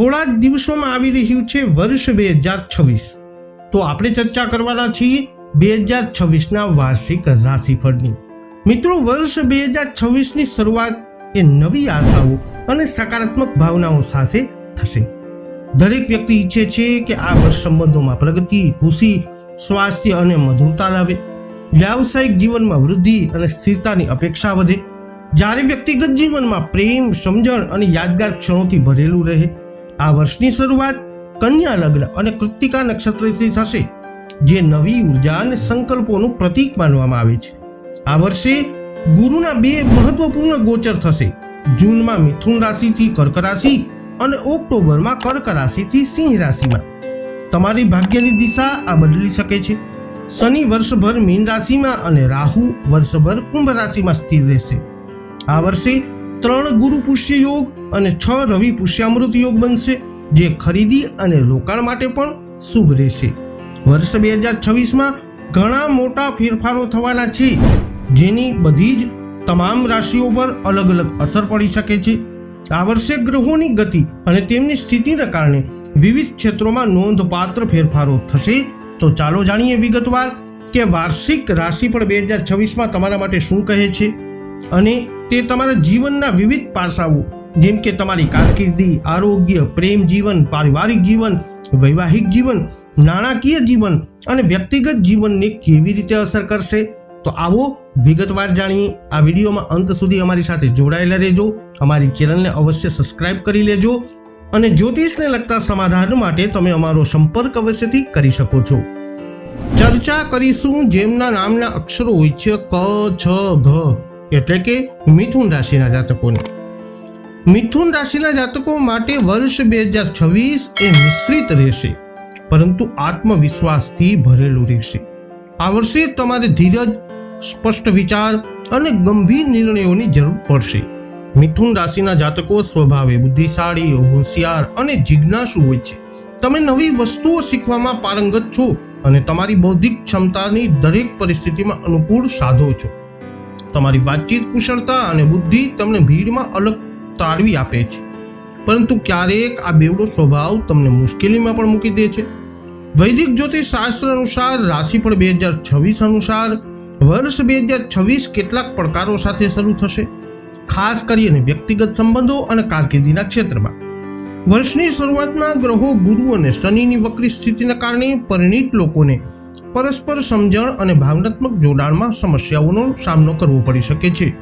થોડા જ દિવસોમાં આવી રહ્યું છે વર્ષ બે હજાર છવ્વીસ. તો આપણે ચર્ચા કરવાના છીએ બે હજાર છવ્વીસના વાર્ષિક રાશિફળની. મિત્રો, વર્ષ બે હજાર છવ્વીસની શરૂઆત એ નવી આશાઓ અને સકારાત્મક ભાવનાઓ સાથે થશે. દરેક વ્યક્તિ ઈચ્છે છે કે આ વર્ષ સંબંધોમાં પ્રગતિ, ખુશી, સ્વાસ્થ્ય અને મધુરતા લાવે. વ્યાવસાયિક જીવનમાં વૃદ્ધિ અને સ્થિરતાની અપેક્ષા વધે. જ્યારે વ્યક્તિગત જીવનમાં પ્રેમ, સમજણ અને યાદગાર ક્ષણોથી ભરેલું રહે આ વર્ષની શરૂઆત કન્યા લગ્ન અને કૃતિકા નક્ષત્રથી થશે, જે નવી ઊર્જા અને સંકલ્પોનું પ્રતીક માનવામાં આવે છે. આ વર્ષે ગુરુના બે મહત્વપૂર્ણ ગોચર થશે, જૂનમાં મિથુન રાશિથી કર્ક રાશિ અને ઓક્ટોબરમાં કર્ક રાશિથી સિંહ રાશિમાં. તમારી ભાગ્યની દિશા આ બદલી શકે છે. શનિ વર્ષભર મીન રાશિમાં અને રાહુ વર્ષભર કુંભ રાશિમાં સ્થિર રહેશે. આ વર્ષે ત્રણ ગુરુ પુષ્ય યોગ અને છ રવિ પુષ્યામૃત યોગ બનશે, જે ખરીદી અને રોકાણ માટે પણ શુભ રહેશે. વર્ષ બે હજાર છવ્વીસમાં ઘણા મોટા ફેરફારો થવાના છે, જેની બધી જ તમામ રાશિઓ પર અલગ અલગ અસર પડી શકે છે. આ વર્ષે ગ્રહોની ગતિ અને તેમની સ્થિતિના કારણે વિવિધ ક્ષેત્રોમાં નોંધપાત્ર ફેરફારો થશે. તો ચાલો જાણીએ વિગતવાર કે વાર્ષિક રાશિ પણ બે હજાર છવ્વીસમાં તમારા માટે શું કહે છે? અને તે તમારા જીવનના વિવિધ પાસાઓ જેમ કે તમારી કારકિર્દી, આરોગ્ય, પ્રેમ જીવન, પારિવારિક જીવન, વૈવાહિક જીવન, નાણાકીય જીવન અને વ્યક્તિગત જીવનને કેવી રીતે અસર કરશે? તો આવો વિગતવાર જાણીએ. આ વિડીયોમાં અંત સુધી અમારી સાથે જોડાયેલા રહેજો. અમારી ચેનલને અવશ્ય સબસ્ક્રાઇબ કરી લેજો અને જ્યોતિષને લગતા સમાધાન માટે તમે અમારો સંપર્ક અવશ્યથી કરી શકો છો. ચર્ચા કરીશું જેમના નામના અક્ષરો હોય છે ક, છ, ઘ, એટલે કે મિથુન રાશિના જાતકોને. મિથુન રાશિના જાતકો માટે વર્ષ બે હજાર છવ્વીસ એ મિશ્રિત રહેશે, પરંતુ આત્મવિશ્વાસથી ભરેલું રહેશે. આ વર્ષે તમારે ધીરજ, સ્પષ્ટ વિચાર અને ગંભીર નિર્ણયોની જરૂર પડશે. મિથુન રાશિના જાતકો સ્વભાવે બુદ્ધિશાળી, હોશિયાર અને જિજ્ઞાસુ હોય છે. તમે નવી વસ્તુઓ શીખવામાં પારંગત છો અને તમારી બૌદ્ધિક ક્ષમતાની દરેક પરિસ્થિતિમાં અનુકૂળ સાધો છો. તમારી વાતચીત કુશળતા અને બુદ્ધિ તમને ભીડમાં અલગ તાળવી આપે છે. પરંતુ ક્યારેક આ બેવડો સ્વભાવ તમને મુશ્કેલીમાં પણ મૂકી દે છે. વૈદિક જ્યોતિષ શાસ્ત્ર અનુસાર રાશિફળ બે હજાર છવ્વીસ અનુસાર વર્ષ બે હજાર છવ્વીસ કેટલાક પડકારો સાથે શરૂ થશે. ખાસ કરીને વ્યક્તિગત સંબંધો અને કારકિર્દીના ક્ષેત્રમાં. વર્ષની શરૂઆતમાં ગ્રહો, ગુરુ અને શનિની વક્રી સ્થિતિના કારણે પરિણીત લોકોને પરસ્પર સમજણ અને ભાવનાત્મક જોડાણમાં સમસ્યાઓનો સામનો કરવો પડી શકે છે.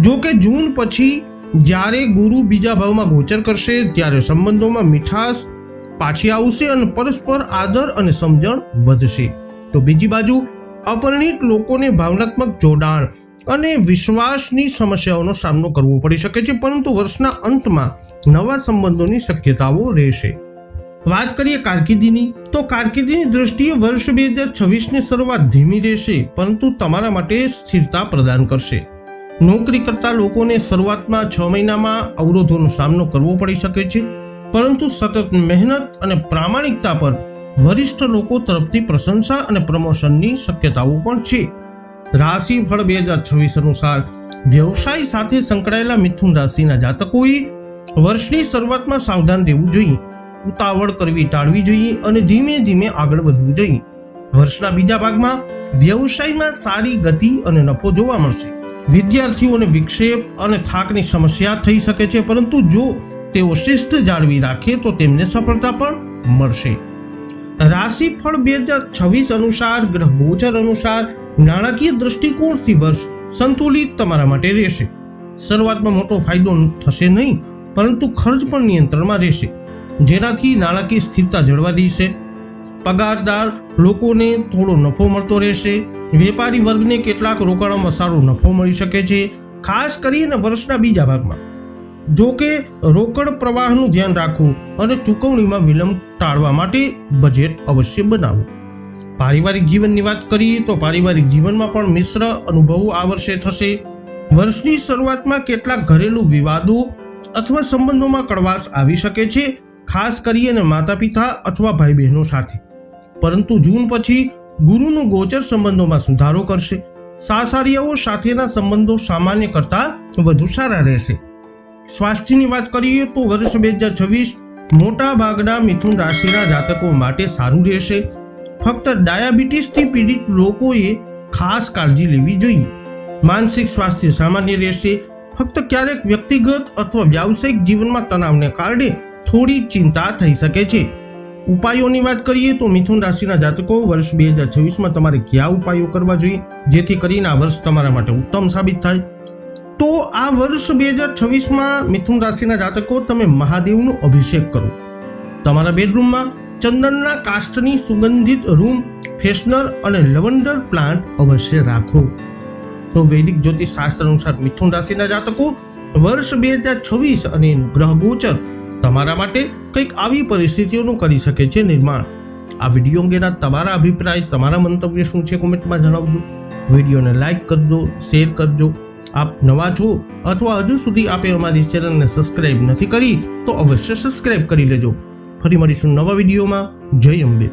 જો કે જૂન પછી જ્યારે ગુરુ બીજા ભાવમાં ગોચર કરશે, ત્યારે સંબંધોમાં મીઠાશ પાછી આવશે અને પરસ્પર આદર અને સમજણ વધશે. તો બીજી બાજુ, અપરિણિત લોકોને ભાવનાત્મક જોડાણ અને વિશ્વાસની સમસ્યાઓનો સામનો કરવો પડી શકે છે, પરંતુ વર્ષના અંતમાં નવા સંબંધોની શક્યતાઓ રહેશે. વાત કરીએ કારકિર્દીની, તો કારકિર્દીની દ્રષ્ટિએ વર્ષ બે હજાર છવ્વીસની શરૂઆત ધીમી રહેશે, પરંતુ તમારા માટે સ્થિરતા પ્રદાન કરશે. નોકરી કરતા લોકોને શરૂઆતમાં છ મહિનામાં અવરોધોનો સામનો કરવો પડી શકે છે, પરંતુ સતત મહેનત અને પ્રામાણિકતા પર વરિષ્ઠ લોકો તરફથી પ્રશંસા અને પ્રમોશનની શક્યતાઓ પણ છે. રાશિ ફળ બે હજાર છવ્વીસ અનુસાર વ્યવસાય સાથે સંકળાયેલા મિથુન રાશિના જાતકોએ વર્ષની શરૂઆતમાં સાવધાન રહેવું જોઈએ. ઉતાવળ કરવી ટાળવી જોઈએ અને ધીમે ધીમે આગળ વધવું જોઈએ. વર્ષના બીજા ભાગમાં વ્યવસાયમાં સારી ગતિ અને નફો જોવા મળશે. વિદ્યાર્થીઓને વિક્ષેપ અને થાકની સમસ્યા થઈ શકે છે, પરંતુ જો તેઓ શિસ્ત જાળવી રાખે, તો તેમને સફળતા પણ મળશે. રાશિફળ બે હજાર છવ્વીસ અનુસાર, ગ્રહ ગોચર અનુસાર, નાણાકીય દ્રષ્ટિકોણથી વર્ષ સંતુલિત તમારા માટે રહેશે. શરૂઆતમાં મોટો ફાયદો થશે નહીં, પરંતુ ખર્ચ પણ નિયંત્રણમાં રહેશે. જેનાથી નાણાકીય સ્થિરતા જળવાઈ રહેશે. પગારદાર લોકોને થોડો નફો મળતો રહેશે. વેપારી વર્ગને કેટલાક રોકાણોમાં સારો નફો મળી શકે છે, ખાસ કરીને વર્ષના બીજા ભાગમાં. જો કે, રોકડ પ્રવાહનું ધ્યાન રાખવું અને ચૂકવણીમાં વિલંબ ટાળવા માટે બજેટ અવશ્ય બનાવવું પારિવારિક જીવનની વાત કરીએ તો પારિવારિક જીવનમાં પણ મિશ્ર અનુભવો આ વર્ષે થશે. વર્ષની શરૂઆતમાં કેટલાક ઘરેલું વિવાદો અથવા સંબંધોમાં કડવાશ આવી શકે છે, ખાસ કરીને માતા પિતા અથવા ભાઈ બહેનો સાથે. પરંતુ જૂન પછી ગુરુનું ગોચર સંબંધોમાં સુધારો કરશે. સાસારીયાઓ સાથેના સંબંધો સામાન્ય કરતાં વધુ સારા રહેશે. સ્વાસ્થ્યની વાત કરીએ તો વર્ષ બે હજાર છવ્વીસ મોટા ભાગના મિથુન રાશિના જાતકો માટે સારું રહેશે. ફક્ત ડાયાબિટીસથી પીડિત લોકોએ ખાસ કાળજી લેવી જોઈએ. માનસિક સ્વાસ્થ્ય સામાન્ય રહેશે. ફક્ત ક્યારેક વ્યક્તિગત અથવા વ્યાવસાયિક જીવનમાં તણાવને કારણે થોડી ચિંતા થઈ શકે છે. ઉપાયોની વાત કરીએ તો મિથુન રાશિના જાતકો વર્ષ બે હજાર છવ્વીસમાં તમારે કયા ઉપાયો કરવા જોઈએ? જેથી કરીને આ વર્ષ તમારા માટે ઉત્તમ સાબિત થાય. તો આ વર્ષ બે હજાર છવ્વીસમાં મિથુન રાશિના જાતકો, તમે મહાદેવનો અભિષેક કરો. તમારા બેડરૂમમાં ચંદનના કાષ્ટની સુગંધિત રૂમ, ફ્રેશનર અને લવંડર પ્લાન્ટ અવશ્ય રાખો. તો વૈદિક જ્યોતિષ શાસ્ત્ર અનુસાર મિથુન રાશિના જાતકો, વર્ષ બે હજાર છવ્વીસ અને ગ્રહ ગોચર તમારા માટે કંઈક આવી પરિસ્થિતિઓનું કરી શકે છે નિર્માણ. આ વીડિયો અંગેના તમારા અભિપ્રાય, તમારા મંતવ્ય શું છે કોમેન્ટમાં જણાવજો. વિડીયોને લાઇક કરજો, શેર કરજો. આપ નવા છો અથવા હજુ સુધી આપે અમારી ચેનલને સબસ્ક્રાઇબ નથી કરી, તો અવશ્ય સબસ્ક્રાઇબ કરી લેજો. ફરી મળીશું નવા વિડીયોમાં. જય અંબે.